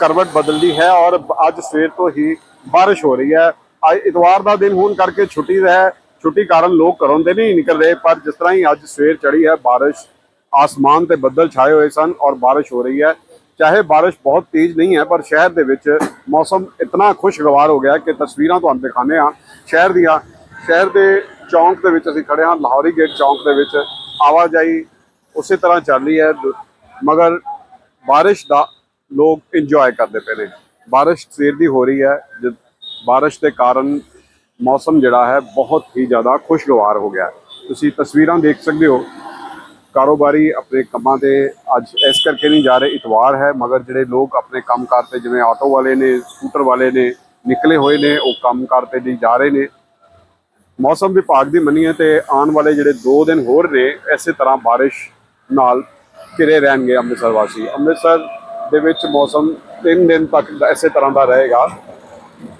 ਕਰਵਟ ਬਦਲਦੀ ਹੈ ਔਰ ਅੱਜ ਸਵੇਰ ਤੋਂ ਹੀ ਬਾਰਿਸ਼ ਹੋ ਰਹੀ ਹੈ। ਅੱਜ ਇਤਵਾਰ ਦਾ ਦਿਨ ਹੋਣ ਕਰਕੇ ਛੁੱਟੀ ਹੈ ਛੁੱਟੀ ਕਾਰਨ ਲੋਕ ਘਰੋਂ ਦੇ ਨਹੀਂ ਨਿਕਲ ਰਹੇ, ਪਰ ਜਿਸ ਤਰ੍ਹਾਂ ਹੀ ਅੱਜ ਸਵੇਰ ਚੜੀ ਹੈ ਬਾਰਿਸ਼, ਆਸਮਾਨ ਤੇ ਬੱਦਲ ਛਾਏ ਹੋਏ ਸਨ ਔਰ ਬਾਰਿਸ਼ ਹੋ ਰਹੀ ਹੈ। ਚਾਹੇ ਬਾਰਿਸ਼ ਬਹੁਤ ਤੇਜ਼ ਨਹੀਂ ਹੈ, ਪਰ ਸ਼ਹਿਰ ਦੇ ਵਿੱਚ ਮੌਸਮ ਇਤਨਾ ਖੁਸ਼ਗਵਾਰ ਹੋ ਗਿਆ ਕਿ ਤਸਵੀਰਾਂ ਤੁਹਾਨੂੰ ਦਿਖਾਣੇ ਆ ਸ਼ਹਿਰ ਦੀਆਂ, ਸ਼ਹਿਰ ਦੇ ਚੌਂਕ ਦੇ ਵਿੱਚ ਅਸੀਂ ਖੜੇ ਹਾਂ, ਲਾਹੌਰੀ ਗੇਟ ਚੌਂਕ ਦੇ ਵਿੱਚ ਆਵਾਜਾਈ ਉਸੇ ਤਰ੍ਹਾਂ ਚੱਲ ਰਹੀ ਹੈ। ਦ- ਮਗਰ ਬਾਰਿਸ਼ ਦਾ ਲੋਕ ਇੰਜੋਏ ਕਰਦੇ ਪਏ ਨੇ। ਬਾਰਿਸ਼ ਸਵੇਰ ਦੀ ਹੋ ਰਹੀ ਹੈ, ਜਦ ਬਾਰਿਸ਼ ਦੇ ਕਾਰਨ ਮੌਸਮ ਜਿਹੜਾ ਹੈ ਬਹੁਤ ਹੀ ਜ਼ਿਆਦਾ ਖੁਸ਼ਗਵਾਰ ਹੋ ਗਿਆ। ਤੁਸੀਂ ਤਸਵੀਰਾਂ ਦੇਖ ਸਕਦੇ ਹੋ, ਕਾਰੋਬਾਰੀ ਆਪਣੇ ਕੰਮਾਂ ਤੇ ਅੱਜ ਇਸ ਕਰਕੇ ਨਹੀਂ ਜਾ ਰਹੇ, ਇਤਵਾਰ ਹੈ, ਮਗਰ ਜਿਹੜੇ ਲੋਕ ਆਪਣੇ ਕੰਮਕਾਰ ਤੇ ਜਿਵੇਂ ਆਟੋ ਵਾਲੇ ਨੇ, ਸਕੂਟਰ ਵਾਲੇ ਨੇ, ਨਿਕਲੇ ਹੋਏ ਨੇ, ਉਹ ਕੰਮਕਾਰ ਤੇ ਨਹੀਂ ਜਾ ਰਹੇ ਨੇ। ਮੌਸਮ ਵਿਭਾਗ ਦੀ ਮੰਨੀਏ ਤੇ ਆਉਣ ਵਾਲੇ ਜਿਹੜੇ 2 ਦਿਨ ਹੋਰ ਨੇ, ਇਸੇ ਤਰ੍ਹਾਂ ਬਾਰਿਸ਼ ਨਾਲ ਘਿਰੇ ਰਹਿਣਗੇ ਅੰਮ੍ਰਿਤਸਰ ਵਾਸੀ। ਅੰਮ੍ਰਿਤਸਰ ਦੇ ਵਿੱਚ ਮੌਸਮ 3 ਦਿਨ ਤੱਕ ਇਸੇ ਤਰ੍ਹਾਂ ਦਾ ਰਹੇਗਾ,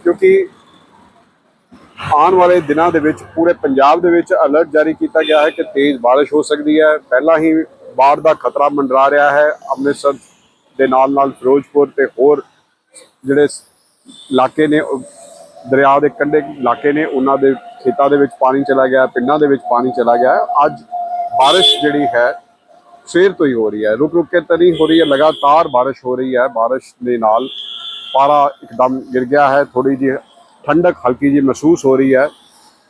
ਕਿਉਂਕਿ ਆਉਣ ਵਾਲੇ ਦਿਨਾਂ ਦੇ ਵਿੱਚ ਪੂਰੇ ਪੰਜਾਬ ਦੇ ਵਿੱਚ ਅਲਰਟ ਜਾਰੀ ਕੀਤਾ ਗਿਆ ਹੈ ਕਿ ਤੇਜ਼ ਬਾਰਿਸ਼ ਹੋ ਸਕਦੀ ਹੈ। ਪਹਿਲਾਂ ਹੀ ਬਾੜ ਦਾ ਖਤਰਾ ਮੰਡਰਾ ਰਿਹਾ ਹੈ, ਅੰਮ੍ਰਿਤਸਰ ਦੇ ਨਾਲ ਨਾਲ ਫਿਰੋਜ਼ਪੁਰ ਤੇ ਹੋਰ ਜਿਹੜੇ ਇਲਾਕੇ ਨੇ, ਦਰਿਆ ਦੇ ਕੰਢੇ ਇਲਾਕੇ ਨੇ, ਉਹਨਾਂ ਦੇ ਖੇਤਾਂ ਦੇ ਵਿੱਚ ਪਾਣੀ ਚਲਾ ਗਿਆ, ਪਿੰਡਾਂ ਦੇ ਵਿੱਚ ਪਾਣੀ ਚਲਾ ਗਿਆ। ਅੱਜ ਬਾਰਿਸ਼ ਜਿਹੜੀ ਹੈ ਸਵੇਰ ਤੋਂ ਹੀ ਹੋ ਰਹੀ ਹੈ। ਰੁਕ ਰੁਕ ਕੇ ਤਾਂ ਨਹੀਂ ਹੋ ਰਹੀ ਹੈ। ਲਗਾਤਾਰ ਬਾਰਿਸ਼ ਹੋ ਰਹੀ ਹੈ। ਬਾਰਿਸ਼ ਦੇ ਨਾਲ ਪਾਰਾ ਇੱਕਦਮ ਗਿਰ ਗਿਆ ਹੈ। ਥੋੜੀ ਜਿਹੀ ਠੰਡਕ ਹਲਕੀ ਜਿਹੀ ਮਹਿਸੂਸ ਹੋ ਰਹੀ ਹੈ।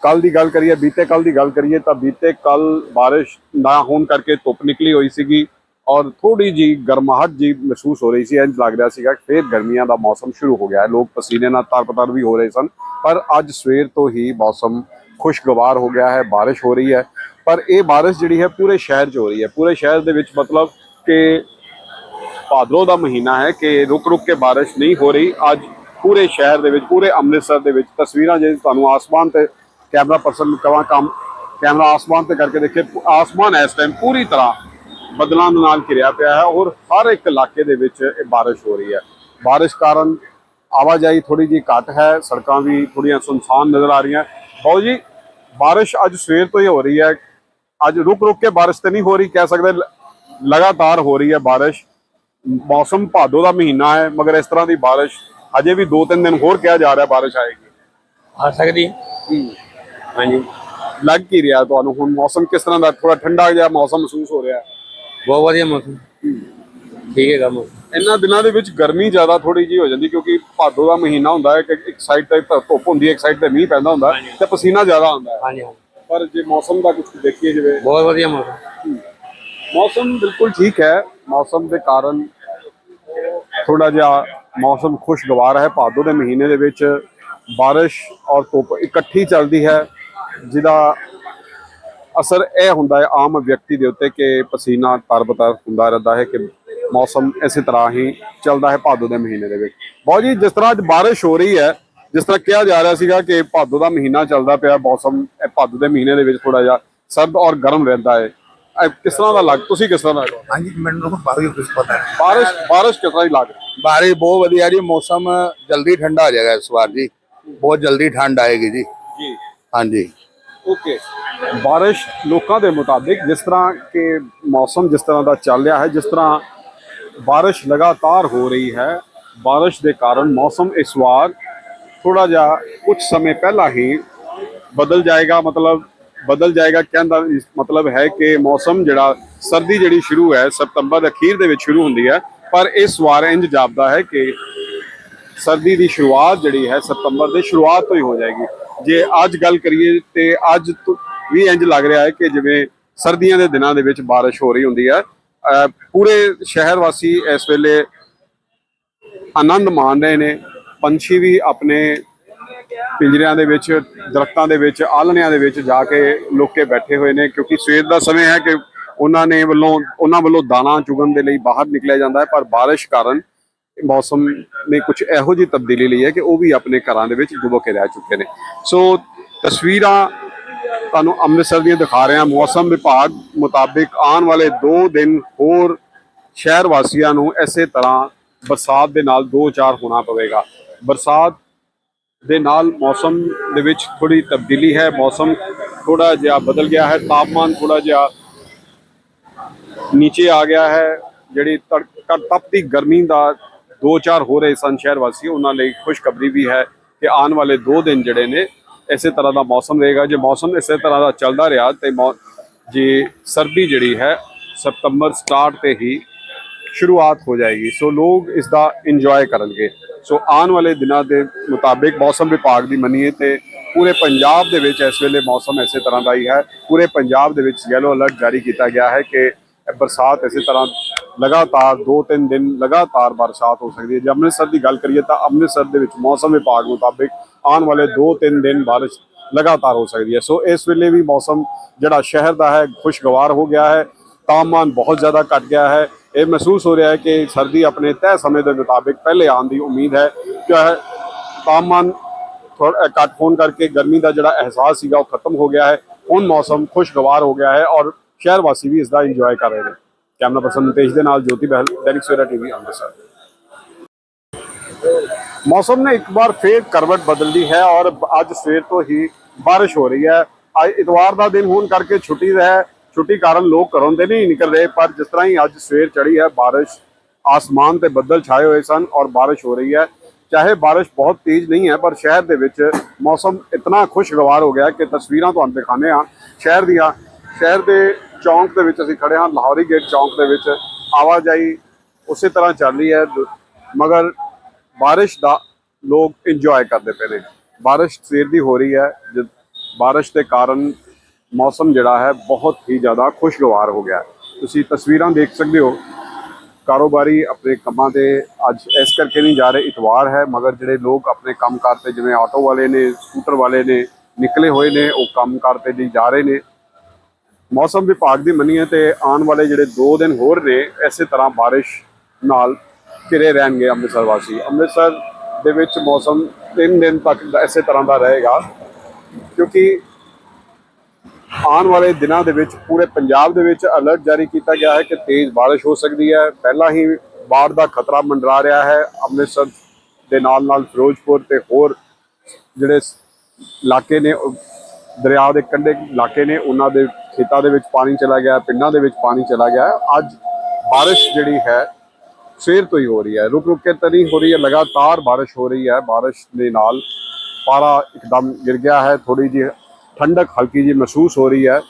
ਕੱਲ ਦੀ ਗੱਲ ਕਰੀਏ, ਬੀਤੇ ਕੱਲ ਦੀ ਗੱਲ ਕਰੀਏ ਤਾਂ ਬੀਤੇ ਕੱਲ ਬਾਰਿਸ਼ ਨਾ ਹੋਣ ਕਰਕੇ ਧੁੱਪ ਨਿਕਲੀ ਹੋਈ ਸੀਗੀ ਔਰ ਥੋੜੀ ਜੀ ਗਰਮਾਹਟ ਜੀ ਮਹਿਸੂਸ ਹੋ ਰਹੀ ਸੀ। ਇੰਜ ਲੱਗ ਰਿਹਾ ਸੀਗਾ ਕਿ ਫੇਰ ਗਰਮੀਆਂ ਦਾ ਮੌਸਮ ਸ਼ੁਰੂ ਹੋ ਗਿਆ ਹੈ। ਲੋਕ ਪਸੀਨੇ ਨਾਲ ਤਰਪਤਰ ਵੀ ਹੋ ਰਹੇ ਸਨ। ਪਰ ਅੱਜ ਸਵੇਰ ਤੋਂ ਹੀ ਮੌਸਮ ਖੁਸ਼ਗਵਾਰ ਹੋ ਗਿਆ ਹੈ। ਬਾਰਿਸ਼ ਹੋ ਰਹੀ ਹੈ। ਪਰ ਇਹ ਬਾਰਿਸ਼ ਜਿਹੜੀ ਹੈ ਪੂਰੇ ਸ਼ਹਿਰ 'ਚ ਹੋ ਰਹੀ ਹੈ। ਪੂਰੇ ਸ਼ਹਿਰ ਦੇ ਵਿੱਚ ਮਤਲਬ ਕਿ ਭਾਦਰੋਂ ਦਾ ਮਹੀਨਾ ਹੈ ਕਿ ਰੁਕ ਰੁਕ ਕੇ ਬਾਰਿਸ਼ ਨਹੀਂ ਹੋ ਰਹੀ। ਅੱਜ ਪੂਰੇ ਸ਼ਹਿਰ ਦੇ ਵਿੱਚ, ਪੂਰੇ ਅੰਮ੍ਰਿਤਸਰ ਦੇ ਵਿੱਚ ਤਸਵੀਰਾਂ ਜੇ ਤੁਹਾਨੂੰ ਆਸਮਾਨ ਤੇ ਕੈਮਰਾ ਪਰਸਨ ਨੂੰ ਕਹਾਂ ਕੰਮ, ਕੈਮਰਾ ਆਸਮਾਨ ਤੇ ਕਰਕੇ ਦੇਖੇ ਆਸਮਾਨ ਇਸ ਟਾਈਮ ਪੂਰੀ ਤਰ੍ਹਾਂ ਬਦਲਾਂ ਦੇ ਨਾਲ ਘਿਰਿਆ ਪਿਆ ਹੈ ਔਰ ਹਰ ਇੱਕ ਇਲਾਕੇ ਦੇ ਵਿੱਚ ਇਹ ਬਾਰਿਸ਼ ਹੋ ਰਹੀ ਹੈ। ਬਾਰਿਸ਼ ਕਾਰਨ ਆਵਾਜਾਈ ਥੋੜੀ ਜੀ ਘੱਟ ਹੈ, ਸੜਕਾਂ ਵੀ ਥੋੜੀਆਂ ਸੁਨਸਾਨ ਨਜ਼ਰ ਆ ਰਹੀਆਂ। ਬਹੁਤ ਜੀ, ਬਾਰਿਸ਼ ਅੱਜ ਸਵੇਰ ਤੋਂ ਹੀ ਹੋ ਰਹੀ ਹੈ। ਅੱਜ ਰੁਕ ਰੁਕ ਕੇ ਬਾਰਿਸ਼ ਤੇ ਨਹੀਂ ਹੋ ਰਹੀ ਕਹਿ ਸਕਦੇ ਲਗਾਤਾਰ ਹੋ ਰਹੀ ਹੈ ਬਾਰਿਸ਼। ਮੌਸਮ ਭਾਦੋ ਦਾ ਮਹੀਨਾ ਹੈ ਮਗਰ ਇਸ ਤਰ੍ਹਾਂ ਦੀ ਬਾਰਿਸ਼ ਅਜੇ ਵੀ 2-3 ਦਿਨ ਹੋਰ ਕਿਹਾ ਜਾ ਰਿਹਾ ਬਾਰਿਸ਼ ਆਏਗੀ। ਆ ਸਕਦੀ ਹਾਂਜੀ। ਲੱਗ ਕੀ ਰਿਹਾ ਤੁਹਾਨੂੰ? ਹੁਣ ਮੌਸਮ ਕਿਸ ਤਰ੍ਹਾਂ ਦਾ ਥੋੜਾ ਠੰਡਾ ਜਿਹਾ ਮੌਸਮ ਮਹਿਸੂਸ ਹੋ ਰਿਹਾ ਬਹੁਤ ਵਧੀਆ ਮੌਸਮ। ਠੀਕ ਹੈਗਾ ਮੌਸਮ। ਇਹਨਾਂ ਦਿਨਾਂ ਦੇ ਵਿੱਚ ਗਰਮੀ ਜ਼ਿਆਦਾ ਥੋੜੀ ਜੀ ਹੋ ਜਾਂਦੀ ਕਿਉਂਕਿ ਭਾਦੋ ਦਾ ਮਹੀਨਾ ਹੁੰਦਾ ਹੈ ਕਿ ਇੱਕ ਸਾਈਡ ਤੇ ਧੁੱਪ ਹੁੰਦੀ ਹੈ ਇੱਕ ਸਾਈਡ ਤੇ ਮੀਂਹ ਪੈਂਦਾ ਹੁੰਦਾ ਤੇ ਪਸੀਨਾ ਜ਼ਿਆਦਾ ਆਉਂਦਾ ਹੈ। ਹਾਂਜੀ ਹਾਂਜੀ। ਪਰ ਜੇ ਮੌਸਮ ਦਾ ਕੁਝ ਦੇਖੀਏ ਜਿਵੇਂ ਬਹੁਤ ਵਧੀਆ ਮੌਸਮ। ਮੌਸਮ ਬਿਲਕੁਲ ਠੀਕ ਹੈ। ਮੌਸਮ ਦੇ ਕਾਰਨ ਥੋੜਾ ਜਿਹਾ ਮੌਸਮ ਖੁਸ਼ਗਵਾਰ ਹੈ। ਭਾਦੋ ਦੇ ਮਹੀਨੇ ਦੇ ਵਿੱਚ ਬਾਰਿਸ਼ ਔਰ ਧੁੱਪ ਇਕੱਠੀ ਚੱਲਦੀ ਹੈ। ਜਿਹਦਾ ਅਸਰ ਇਹ ਹੁੰਦਾ ਹੈ ਆਮ ਵਿਅਕਤੀ ਦੇ ਉੱਤੇ ਕਿ ਪਸੀਨਾ ਤਰਬਤਰ ਹੁੰਦਾ ਰਹਿੰਦਾ ਹੈ ਕਿ ਮੌਸਮ ਇਸੇ ਤਰ੍ਹਾਂ ਹੀ ਚੱਲਦਾ ਹੈ ਭਾਦੋ ਦੇ ਮਹੀਨੇ ਦੇ ਵਿੱਚ। ਬਹੁਤ ਜੀ ਜਿਸ ਤਰ੍ਹਾਂ ਅੱਜ ਬਾਰਿਸ਼ ਹੋ ਰਹੀ ਹੈ ਜਿਸ ਤਰ੍ਹਾਂ ਕਿਹਾ ਜਾ ਰਿਹਾ ਸੀਗਾ ਕਿ ਭਾਦੋ ਦਾ ਮਹੀਨਾ ਚੱਲਦਾ ਪਿਆ ਮੌਸਮ ਇਹ ਭਾਦੋ ਦੇ ਮਹੀਨੇ ਦੇ ਵਿੱਚ ਥੋੜਾ ਜਿਹਾ ਸਰਦ ਔਰ ਗਰਮ ਰਹਿੰਦਾ ਹੈ। ਇਹ ਕਿਸ ਤਰ੍ਹਾਂ ਦਾ ਲੱਗ ਤੁਸੀਂ ਕਿਸ ਤਰ੍ਹਾਂ ਦਾ ਹਾਂਜੀ ਮੈਨੂੰ ਬਾਕੀ ਕੁਝ ਪਤਾ ਹੈ ਬਾਰਿਸ਼ ਬਾਰਿਸ਼ ਕਿਸ ਤਰ੍ਹਾਂ ਦੀ ਲੱਗ ਰਹੀ? ਬਾਰਿਸ਼ ਬਹੁਤ ਵਧੀਆ ਜੀ ਮੌਸਮ ਜਲਦੀ ਠੰਡਾ ਹੋ ਜਾਏਗਾ ਇਸ ਵਾਰ ਜੀ। ਬਹੁਤ ਜਲਦੀ ਠੰਡ ਆਏਗੀ ਜੀ। ਜੀ। ਹਾਂਜੀ। ਓਕੇ। ਬਾਰਿਸ਼ ਲੋਕਾਂ ਦੇ ਮੁਤਾਬਿਕ ਜਿਸ ਤਰ੍ਹਾਂ ਕਿ ਮੌਸਮ ਜਿਸ ਤਰ੍ਹਾਂ ਦਾ ਚੱਲ ਰਿਹਾ ਹੈ ਜਿਸ ਤਰ੍ਹਾਂ ਬਾਰਿਸ਼ ਲਗਾਤਾਰ ਹੋ ਰਹੀ ਹੈ ਬਾਰਿਸ਼ ਦੇ ਕਾਰਨ ਮੌਸਮ ਇਸ ਵਾਰ ਥੋੜਾ ਜਿਹਾ ਕੁਝ ਸਮੇਂ ਪਹਿਲਾਂ ਹੀ ਬਦਲ ਜਾਏਗਾ, ਮਤਲਬ ਬਦਲ ਜਾਏਗਾ ਕਹਿੰਦਾ ਇਸ ਮਤਲਬ ਹੈ ਕਿ ਮੌਸਮ ਜਿਹੜਾ ਸਰਦੀ ਜਿਹੜੀ ਸ਼ੁਰੂ ਹੈ ਸਤੰਬਰ ਦੇ ਅਖੀਰ ਦੇ ਵਿੱਚ ਸ਼ੁਰੂ ਹੁੰਦੀ ਹੈ, ਪਰ ਇਸ ਵਾਰ ਇੰਜ ਜਾਪਦਾ ਹੈ ਕਿ ਸਰਦੀ ਦੀ ਸ਼ੁਰੂਆਤ ਜਿਹੜੀ ਹੈ ਸਤੰਬਰ ਦੇ ਸ਼ੁਰੂਆਤ ਤੋਂ ਹੀ ਹੋ ਜਾਏਗੀ। ਜੇ ਅੱਜ ਗੱਲ ਕਰੀਏ ਤੇ ਅੱਜ ਤੋਂ ਵੀ ਇੰਜ ਲੱਗ ਰਿਹਾ ਹੈ ਕਿ ਜਿਵੇਂ ਸਰਦੀਆਂ ਦੇ ਦਿਨਾਂ ਦੇ ਵਿੱਚ ਬਾਰਿਸ਼ ਹੋ ਰਹੀ ਹੁੰਦੀ ਹੈ ਪੂਰੇ ਸ਼ਹਿਰ ਵਾਸੀ ਇਸ ਵੇਲੇ ਆਨੰਦ ਮਾਣ ਰਹੇ ਨੇ। ਪੰਛੀ ਵੀ ਆਪਣੇ ਪਿੰਜਰਿਆਂ ਦੇ ਵਿੱਚ, ਦਰਖਤਾਂ ਦੇ ਵਿੱਚ ਆਲਣਿਆਂ ਦੇ ਵਿੱਚ ਜਾ ਕੇ ਲੋਕੇ ਬੈਠੇ ਹੋਏ ਨੇ, ਕਿਉਂਕਿ ਸਵੇਰ ਦਾ ਸਮੇਂ ਹੈ ਕਿ ਉਹਨਾਂ ਨੇ ਵੱਲੋਂ, ਉਹਨਾਂ ਵੱਲੋਂ ਦਾਣਾ ਚੁਗਣ ਦੇ ਲਈ ਬਾਹਰ ਨਿਕਲਿਆ ਜਾਂਦਾ ਹੈ, ਪਰ ਬਾਰਿਸ਼ ਕਾਰਨ ਮੌਸਮ ਨੇ ਕੁਝ ਇਹੋ ਜਿਹੀ ਤਬਦੀਲੀ ਲਈ ਹੈ ਕਿ ਉਹ ਵੀ ਆਪਣੇ ਘਰਾਂ ਦੇ ਵਿੱਚ ਡੁੱਬ ਕੇ ਰਹਿ ਚੁੱਕੇ ਨੇ। ਸੋ ਤਸਵੀਰਾਂ ਤੁਹਾਨੂੰ ਅੰਮ੍ਰਿਤਸਰ ਦੀਆਂ ਦਿਖਾ ਰਹੇ ਹਾਂ ਮੌਸਮ ਵਿਭਾਗ ਮੁਤਾਬਿਕ ਆਉਣ ਵਾਲੇ 2 ਦਿਨ ਹੋਰ ਸ਼ਹਿਰ ਵਾਸੀਆਂ ਨੂੰ ਇਸੇ ਤਰ੍ਹਾਂ ਬਰਸਾਤ ਦੇ ਨਾਲ ਦੋ ਚਾਰ ਹੋਣਾ ਪਵੇਗਾ। ਬਰਸਾਤ ਦੇ ਨਾਲ ਮੌਸਮ ਦੇ ਵਿੱਚ ਥੋੜੀ ਤਬਦੀਲੀ ਹੈ, ਮੌਸਮ ਥੋੜਾ ਜਿਹਾ ਬਦਲ ਗਿਆ ਹੈ, ਤਾਪਮਾਨ ਥੋੜਾ ਜਿਹਾ ਨੀਚੇ ਆ ਗਿਆ ਹੈ, ਜਿਹੜੀ ਤੜ- ਕ- ਤਪਦੀ ਗਰਮੀ ਦਾ ਦੋ ਚਾਰ ਹੋ ਰਹੇ ਸਨ ਸ਼ਹਿਰ ਵਾਸੀ ਉਹਨਾਂ ਲਈ ਖੁਸ਼ਖਬਰੀ ਵੀ ਹੈ ਕਿ ਆਉਣ ਵਾਲੇ 2 ਦਿਨ ਜਿਹੜੇ ਨੇ, ਇਸੇ ਤਰ੍ਹਾਂ ਦਾ ਮੌਸਮ ਰਹੇਗਾ। ਜੇ ਮੌਸਮ ਇਸੇ ਤਰ੍ਹਾਂ ਦਾ ਚੱਲਦਾ ਰਿਹਾ ਤੇ ਮੌ- ਜੇ ਸਰਦੀ ਜਿਹੜੀ ਹੈ, ਸਤੰਬਰ ਸਟਾਰਟ ਤੇ ਹੀ ਸ਼ੁਰੂਆਤ ਹੋ ਜਾਏਗੀ। ਸੋ ਲੋਕ ਇਸ ਦਾ ਇੰਜੋਏ ਕਰਨਗੇ। ਸੋ ਆਉਣ ਵਾਲੇ ਦਿਨਾਂ ਦੇ ਮੁਤਾਬਿਕ ਮੌਸਮ ਵਿਭਾਗ ਦੀ ਮੰਨੀਏ ਤੇ ਪੂਰੇ ਪੰਜਾਬ ਦੇ ਵਿੱਚ ਇਸ ਵੇਲੇ ਮੌਸਮ ਇਸੇ ਤਰ੍ਹਾਂ ਦਾ ਹੀ ਹੈ। ਪੂਰੇ ਪੰਜਾਬ ਦੇ ਵਿੱਚ ਯੈਲੋ ਅਲਰਟ ਜਾਰੀ ਕੀਤਾ ਗਿਆ ਹੈ ਕਿ ਬਰਸਾਤ ਇਸੇ ਤਰ੍ਹਾਂ ਲਗਾਤਾਰ 2-3 ਦਿਨ ਲਗਾਤਾਰ ਬਰਸਾਤ ਹੋ ਸਕਦੀ ਹੈ। ਜੇ ਅੰਮ੍ਰਿਤਸਰ ਦੀ ਗੱਲ ਕਰੀਏ ਤਾਂ ਅੰਮ੍ਰਿਤਸਰ ਦੇ ਵਿੱਚ ਮੌਸਮ ਵਿਭਾਗ ਮੁਤਾਬਿਕ ਆਉਣ ਵਾਲੇ 2-3 ਦਿਨ ਬਾਰਿਸ਼ ਲਗਾਤਾਰ ਹੋ ਸਕਦੀ ਹੈ। ਸੋ ਇਸ ਵੇਲੇ ਵੀ ਮੌਸਮ ਜਿਹੜਾ ਸ਼ਹਿਰ ਦਾ ਹੈ, ਖੁਸ਼ਗਵਾਰ ਹੋ ਗਿਆ ਹੈ। ਤਾਪਮਾਨ ਬਹੁਤ ਜ਼ਿਆਦਾ ਘਟ ਗਿਆ ਹੈ। ਇਹ ਮਹਿਸੂਸ ਹੋ ਰਿਹਾ ਹੈ ਕਿ ਸਰਦੀ ਆਪਣੇ ਤੈਅ ਸਮੇਂ ਦੇ ਮੁਤਾਬਿਕ ਪਹਿਲੇ ਆਉਣ ਦੀ ਉਮੀਦ ਹੈ। ਕਿ ਤਾਪਮਾਨ ਥੋੜਾ ਘੱਟ ਹੋਣ ਕਰਕੇ ਗਰਮੀ ਦਾ ਜਿਹੜਾ ਅਹਿਸਾਸ ਸੀਗਾ ਉਹ ਖਤਮ ਹੋ ਗਿਆ ਹੈ। ਹੁਣ ਮੌਸਮ ਖੁਸ਼ਗਵਾਰ ਹੋ ਗਿਆ ਹੈ ਔਰ ਸ਼ਹਿਰ ਵਾਸੀ ਵੀ ਇਸ ਦਾ ਇੰਜੋਏ ਕਰ ਰਹੇ ਨੇ। ਕੈਮਰਾ ਪਰਸਨ ਨਿਤੇਸ਼ ਦੇ ਨਾਲ ਜੋਤੀ ਬਹਿਲ, ਦੈਨਿਕ ਸਵੇਰਾ ਟੀਵੀ, ਅੰਮ੍ਰਿਤਸਰ। ਮੌਸਮ ਨੇ ਇੱਕ ਵਾਰ ਫੇਰ ਕਰਵਟ ਬਦਲ ਲਈ ਹੈ ਔਰ ਅੱਜ ਸਵੇਰ ਤੋਂ ਹੀ ਬਾਰਿਸ਼ ਹੋ ਰਹੀ ਹੈ। ਅੱਜ ਇਤਵਾਰ ਦਾ ਦਿਨ ਹੋਣ ਕਰਕੇ ਛੁੱਟੀ ਹੈ। ਛੁੱਟੀ ਕਾਰਨ ਲੋਕ ਘਰੋਂ ਦੇ ਨਹੀਂ ਨਿਕਲ ਰਹੇ, ਪਰ ਜਿਸ ਤਰ੍ਹਾਂ ਹੀ ਅੱਜ ਸਵੇਰ ਚੜੀ ਹੈ, ਬਾਰਿਸ਼, ਆਸਮਾਨ ਤੇ ਬੱਦਲ ਛਾਏ ਹੋਏ ਸਨ ਔਰ ਬਾਰਿਸ਼ ਹੋ ਰਹੀ ਹੈ। ਚਾਹੇ ਬਾਰਿਸ਼ ਬਹੁਤ ਤੇਜ਼ ਨਹੀਂ ਹੈ, ਪਰ ਸ਼ਹਿਰ ਦੇ ਵਿੱਚ ਮੌਸਮ ਇਤਨਾ ਖੁਸ਼ਗਵਾਰ ਹੋ ਗਿਆ ਕਿ ਤਸਵੀਰਾਂ ਤੁਹਾਨੂੰ ਦਿਖਾਣੇ ਆ ਸ਼ਹਿਰ ਦੀਆਂ, ਸ਼ਹਿਰ ਦੇ ਚੌਂਕ ਦੇ ਵਿੱਚ ਅਸੀਂ ਖੜੇ ਹਾਂ, ਲਾਹੌਰੀ ਗੇਟ ਚੌਂਕ ਦੇ ਵਿੱਚ ਆਵਾਜਾਈ ਉਸੇ ਤਰ੍ਹਾਂ ਚੱਲ ਰਹੀ ਹੈ ਦ- ਮਗਰ ਬਾਰਿਸ਼ ਦਾ ਲੋਕ ਇੰਜੋਏ ਕਰਦੇ ਪਏ ਨੇ। ਬਾਰਿਸ਼ ਸਵੇਰ ਦੀ ਹੋ ਰਹੀ ਹੈ ਜਦ ਬਾਰਿਸ਼ ਦੇ ਕਾਰਨ ਮੌਸਮ ਜਿਹੜਾ ਹੈ ਬਹੁਤ ਹੀ ਜ਼ਿਆਦਾ ਖੁਸ਼ਗਵਾਰ ਹੋ ਗਿਆ ਤੁਸੀਂ ਤਸਵੀਰਾਂ ਦੇਖ ਸਕਦੇ ਹੋ। ਕਾਰੋਬਾਰੀ ਆਪਣੇ ਕੰਮਾਂ ਤੇ ਅੱਜ ਇਸ ਕਰਕੇ ਨਹੀਂ ਜਾ ਰਹੇ, ਇਤਵਾਰ ਹੈ, ਮਗਰ ਜਿਹੜੇ ਲੋਕ ਆਪਣੇ ਕੰਮਕਾਰ ਤੇ ਜਿਵੇਂ ਆਟੋ ਵਾਲੇ ਨੇ, ਸਕੂਟਰ ਵਾਲੇ ਨੇ, ਨਿਕਲੇ ਹੋਏ ਨੇ, ਉਹ ਕੰਮਕਾਰ ਤੇ ਲਈ ਜਾ ਰਹੇ ਨੇ। ਮੌਸਮ ਵਿਭਾਗ ਦੀ ਮੰਨੀਏ ਤੇ ਆਉਣ ਵਾਲੇ ਜਿਹੜੇ 2 ਦਿਨ ਹੋਰ ਨੇ, ਇਸੇ ਤਰ੍ਹਾਂ ਬਾਰਿਸ਼ ਨਾਲ ਘਿਰੇ ਰਹਿਣਗੇ ਅੰਮ੍ਰਿਤਸਰ ਵਾਸੀ। ਅੰਮ੍ਰਿਤਸਰ ਦੇ ਵਿੱਚ ਮੌਸਮ 3 ਦਿਨ ਤੱਕ ਦਾ ਇਸੇ ਤਰ੍ਹਾਂ ਦਾ ਰਹੇਗਾ, ਕਿਉਂਕਿ ਆਉਣ ਵਾਲੇ ਦਿਨਾਂ ਦੇ ਵਿੱਚ ਪੂਰੇ ਪੰਜਾਬ ਦੇ ਵਿੱਚ ਅਲਰਟ ਜਾਰੀ ਕੀਤਾ ਗਿਆ ਹੈ ਕਿ ਤੇਜ਼ ਬਾਰਿਸ਼ ਹੋ ਸਕਦੀ ਹੈ। ਪਹਿਲਾਂ ਹੀ ਬਾੜ ਦਾ ਖਤਰਾ ਮੰਡਰਾ ਰਿਹਾ ਹੈ। ਅੰਮ੍ਰਿਤਸਰ ਦੇ ਨਾਲ ਨਾਲ ਫਿਰੋਜ਼ਪੁਰ ਤੇ ਹੋਰ ਜਿਹੜੇ ਇਲਾਕੇ ਨੇ ਦਰਿਆ ਦੇ ਕੰਢੇ ਇਲਾਕੇ ਨੇ, ਉਹਨਾਂ ਦੇ ਖੇਤਾਂ ਦੇ ਵਿੱਚ ਪਾਣੀ ਚਲਾ ਗਿਆ, ਪਿੰਡਾਂ ਦੇ ਵਿੱਚ ਪਾਣੀ ਚਲਾ ਗਿਆ ਅੱਜ ਬਾਰਿਸ਼ ਜਿਹੜੀ ਹੈ, ਸਵੇਰ ਤੋਂ ਹੀ ਹੋ ਰਹੀ ਹੈ। ਰੁਕ ਰੁਕ ਕੇ ਤਾਂ ਨਹੀਂ ਹੋ ਰਹੀ ਹੈ, ਲਗਾਤਾਰ ਬਾਰਿਸ਼ ਹੋ ਰਹੀ ਹੈ। ਬਾਰਿਸ਼ ਦੇ ਨਾਲ ਪਾਰਾ ਇੱਕਦਮ ਗਿਰ ਗਿਆ ਹੈ। ਥੋੜੀ ਜਿਹੀ ਠੰਡਕ ਹਲਕੀ ਜਿਹੀ ਮਹਿਸੂਸ ਹੋ ਰਹੀ ਹੈ।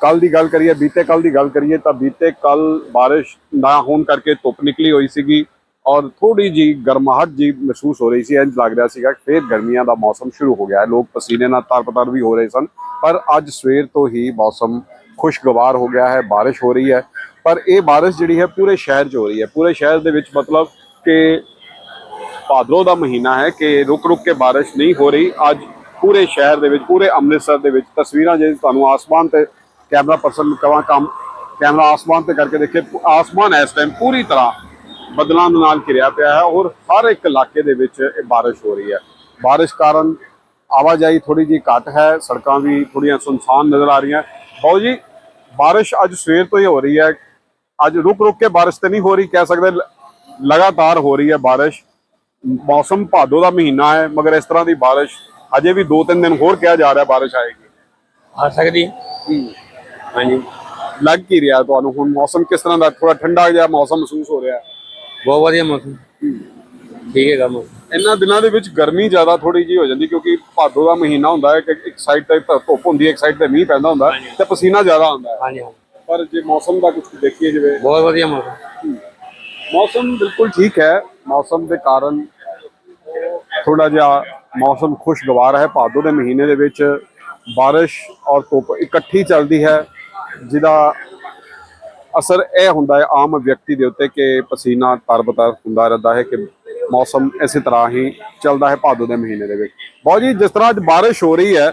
ਕੱਲ ਦੀ ਗੱਲ ਕਰੀਏ, ਬੀਤੇ ਕੱਲ ਦੀ ਗੱਲ ਕਰੀਏ ਤਾਂ ਬੀਤੇ ਕੱਲ ਬਾਰਿਸ਼ ਨਾ ਹੋਣ ਕਰਕੇ ਧੁੱਪ ਨਿਕਲੀ ਹੋਈ ਸੀਗੀ ਔਰ ਥੋੜੀ ਜੀ ਗਰਮਾਹਟ ਜੀ ਮਹਿਸੂਸ ਹੋ ਰਹੀ ਸੀ ਇੰਜ ਲੱਗ ਰਿਹਾ ਸੀਗਾ ਕਿ ਫੇਰ ਗਰਮੀਆਂ ਦਾ ਮੌਸਮ ਸ਼ੁਰੂ ਹੋ ਗਿਆ ਹੈ। ਲੋਕ ਪਸੀਨੇ ਨਾਲ ਤਰਪਤਰ ਵੀ ਹੋ ਰਹੇ ਸਨ, ਪਰ ਅੱਜ ਸਵੇਰ ਤੋਂ ਹੀ ਮੌਸਮ ਖੁਸ਼ਗਵਾਰ ਹੋ ਗਿਆ ਹੈ, ਬਾਰਿਸ਼ ਹੋ ਰਹੀ ਹੈ। ਪਰ ਇਹ ਬਾਰਿਸ਼ ਜਿਹੜੀ ਹੈ ਪੂਰੇ ਸ਼ਹਿਰ 'ਚ ਹੋ ਰਹੀ ਹੈ। ਪੂਰੇ ਸ਼ਹਿਰ ਦੇ ਵਿੱਚ ਮਤਲਬ ਕਿ ਭਾਦਰੋਂ ਦਾ ਮਹੀਨਾ ਹੈ ਕਿ ਰੁਕ ਰੁਕ ਕੇ ਬਾਰਿਸ਼ ਨਹੀਂ ਹੋ ਰਹੀ। ਅੱਜ ਪੂਰੇ ਸ਼ਹਿਰ ਦੇ ਵਿੱਚ, ਪੂਰੇ ਅੰਮ੍ਰਿਤਸਰ ਦੇ ਵਿੱਚ ਤਸਵੀਰਾਂ ਜੇ ਤੁਹਾਨੂੰ ਆਸਮਾਨ ਤੇ ਕੈਮਰਾ ਪਰਸਨ ਕਵਾਂ, ਕੰਮ, ਕੈਮਰਾ ਆਸਮਾਨ ਤੇ ਕਰਕੇ ਦੇਖੇ ਆਸਮਾਨ ਇਸ ਟਾਈਮ ਪੂਰੀ ਤਰ੍ਹਾਂ ਬਦਲਾਂ ਦੇ ਨਾਲ ਘਿਰਿਆ ਪਿਆ ਹੈ ਔਰ ਹਰ ਇੱਕ ਇਲਾਕੇ ਦੇ ਵਿੱਚ ਇਹ ਬਾਰਿਸ਼ ਹੋ ਰਹੀ ਹੈ। ਬਾਰਿਸ਼ ਕਾਰਨ ਆਵਾਜਾਈ ਥੋੜੀ ਜੀ ਘੱਟ ਹੈ, ਸੜਕਾਂ ਵੀ ਥੋੜੀਆਂ ਸੁਨਸਾਨ ਨਜ਼ਰ ਆ ਰਹੀਆਂ। ਬਹੁਤ ਜੀ, ਬਾਰਿਸ਼ ਅੱਜ ਸਵੇਰ ਤੋਂ ਹੀ ਹੋ ਰਹੀ ਹੈ। ਅੱਜ ਰੁਕ ਰੁਕ ਕੇ ਬਾਰਿਸ਼ ਤੇ ਨਹੀਂ ਹੋ ਰਹੀ, ਕਹਿ ਸਕਦੇ ਲਗਾਤਾਰ ਹੋ ਰਹੀ ਹੈ ਬਾਰਿਸ਼। ਮੌਸਮ ਭਾਦੋ ਦਾ ਮਹੀਨਾ ਹੈ, ਮਗਰ ਇਸ ਤਰ੍ਹਾਂ ਦੀ ਬਾਰਿਸ਼ ਅਜੇ ਵੀ 2-3 ਦਿਨ ਹੋਰ ਕਿਹਾ ਜਾ ਰਿਹਾ ਬਾਰਿਸ਼ ਆਏਗੀ। ਆ ਸਕਦੀ। ਹੈ। ਹਾਂਜੀ। ਲੱਗ ਕੀ ਰਿਹਾ ਤੁਹਾਨੂੰ? ਹੁਣ ਮੌਸਮ ਕਿਸ ਤਰ੍ਹਾਂ ਦਾ? ਥੋੜਾ ਠੰਡਾ ਜਿਹਾ ਮੌਸਮ ਮਹਿਸੂਸ ਹੋ ਰਿਹਾ। ਹੈ ਬਹੁਤ ਵਧੀਆ ਮੌਸਮ। ਠੀਕ ਹੈਗਾ ਮੌਸਮ। ਇਹਨਾਂ ਦਿਨਾਂ ਦੇ ਵਿੱਚ ਗਰਮੀ ਜ਼ਿਆਦਾ ਥੋੜੀ ਜੀ ਹੋ ਜਾਂਦੀ ਕਿਉਂਕਿ ਭਾਦੋ ਦਾ ਮਹੀਨਾ ਹੁੰਦਾ ਹੈ ਕਿ ਇੱਕ ਸਾਈਡ ਤੇ ਧੁੱਪ ਹੁੰਦੀ ਹੈ ਇੱਕ ਸਾਈਡ ਤੇ ਮੀਂਹ ਪੈਂਦਾ ਹੁੰਦਾ ਹੈ, ਤੇ ਪਸੀਨਾ ਜ਼ਿਆਦਾ ਆਉਂਦਾ ਹੈ। ਹਾਂਜੀ ਹਾਂਜੀ। ਪਰ ਜੇ ਮੌਸਮ ਦਾ ਕੁਝ ਦੇਖੀਏ ਜਿਵੇਂ ਬਹੁਤ ਵਧੀਆ ਮੌਸਮ। ਮੌਸਮ ਬਿਲਕੁਲ ਠੀਕ ਹੈ। ਮੌਸਮ ਦੇ ਕਾਰਨ ਥੋੜਾ ਜਿਹਾ ਮੌਸਮ ਖੁਸ਼ਗਵਾਰ ਹੈ। ਭਾਦੋ ਦੇ ਮਹੀਨੇ ਦੇ ਵਿੱਚ ਬਾਰਿਸ਼ ਔਰ ਧੁੱਪ ਇਕੱਠੀ ਚੱਲਦੀ ਹੈ, ਜਿਹਦਾ ਅਸਰ ਇਹ ਹੁੰਦਾ ਹੈ ਆਮ ਵਿਅਕਤੀ ਦੇ ਉੱਤੇ ਕਿ ਪਸੀਨਾ ਤਰਬਤਰ ਹੁੰਦਾ ਰਹਿੰਦਾ ਹੈ ਕਿ ਮੌਸਮ ਇਸੇ ਤਰ੍ਹਾਂ ਹੀ ਚੱਲਦਾ ਹੈ ਭਾਦੋ ਦੇ ਮਹੀਨੇ ਦੇ ਵਿੱਚ। ਬਹੁਤ ਜੀ, ਜਿਸ ਤਰ੍ਹਾਂ ਅੱਜ ਬਾਰਿਸ਼ ਹੋ ਰਹੀ ਹੈ